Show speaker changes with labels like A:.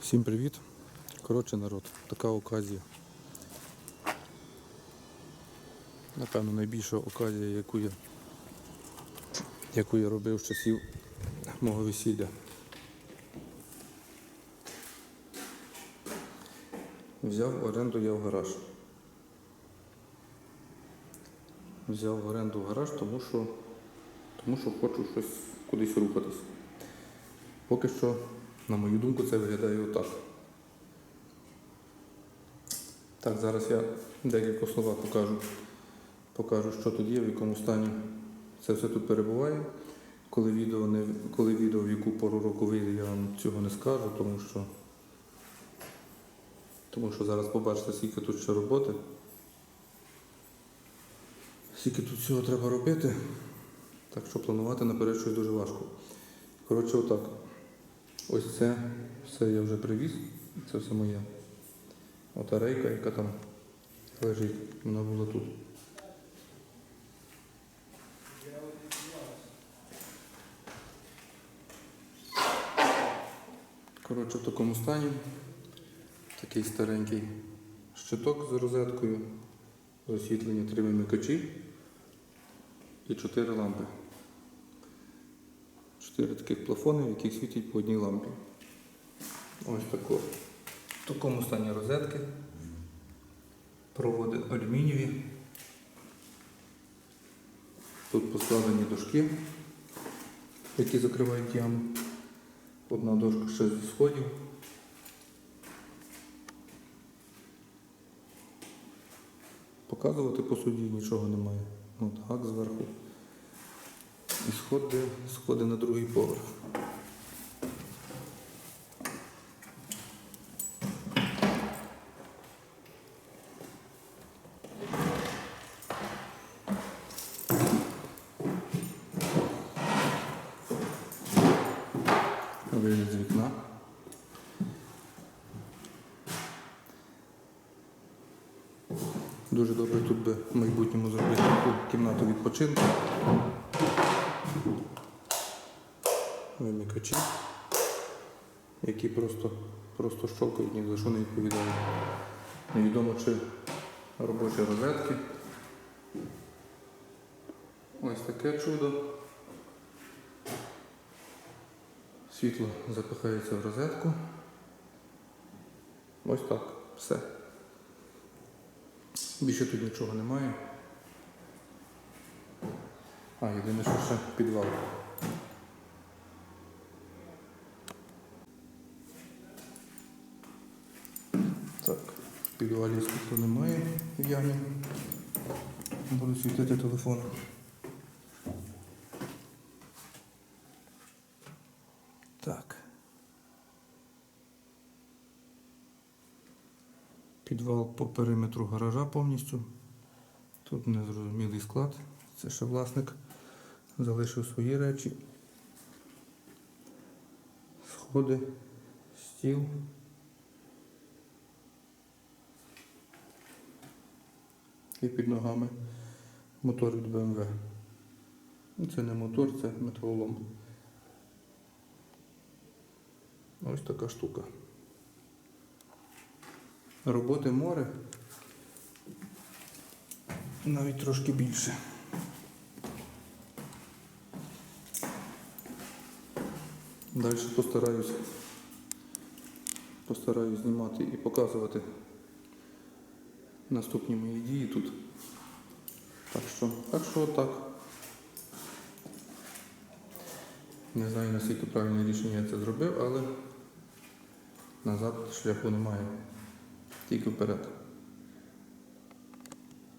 A: Всім привіт. Коротше, народ, така оказія. Напевно, найбільша оказія, яку я, яку я робив з часів мого весілля. Взяв оренду я в гараж. Взяв оренду в гараж, тому що, тому що хочу щось кудись рухатись. Поки що, на мою думку, це виглядає отак. Так, зараз я декілька слова покажу. Покажу, що тут є, в якому стані це все тут перебуває. Коли відео, не, коли відео в яку пору року вийде, я вам цього не скажу, тому що, тому що зараз побачите, скільки тут ще роботи. Скільки тут всього треба робити. Так що планувати наперед щось дуже важко. Коротше, отак. Ось це все я вже привіз. Це все моє. Ота рейка, яка там лежить, вона була тут. Коротше, в такому стані. Такий старенький щиток з розеткою, освітлення три вимикачі і чотири лампи. Чотири таких плафони, в яких світять по одній лампі. Ось тако. В такому стані розетки. Проводи алюмінієві. Тут поставлені дошки, які закривають яму. Одна дошка ще зі сходів. Показувати по суді нічого немає. Ну так, зверху. Сходи, сходи на другий поверх. Вигляд вікна. Дуже добре тут би в майбутньому зробити таку кімнату відпочинку. Вимикачі, які просто, просто щолкають, ні за що не відповідають. Невідомо чи робочі розетки. Ось таке чудо. Світло запихається в розетку. Ось так. Все. Більше тут нічого немає. А, єдине, що ще підвал. Так, в підвалі немає в ямі. Буду світити телефон. Так. Підвал по периметру гаража повністю. Тут незрозумілий склад. Це ще власник залишив свої речі. Сходи, стіл. І під ногами мотор від BMW. Ну, Це не мотор, це металолом. Ось така штука. Роботи море. Навіть трошки більше. Далі постараюсь, постараюсь знімати і показувати наступні мої дії тут. Так що, так що так. Не знаю наскільки правильне рішення я це зробив, але назад шляху немає. Тільки вперед.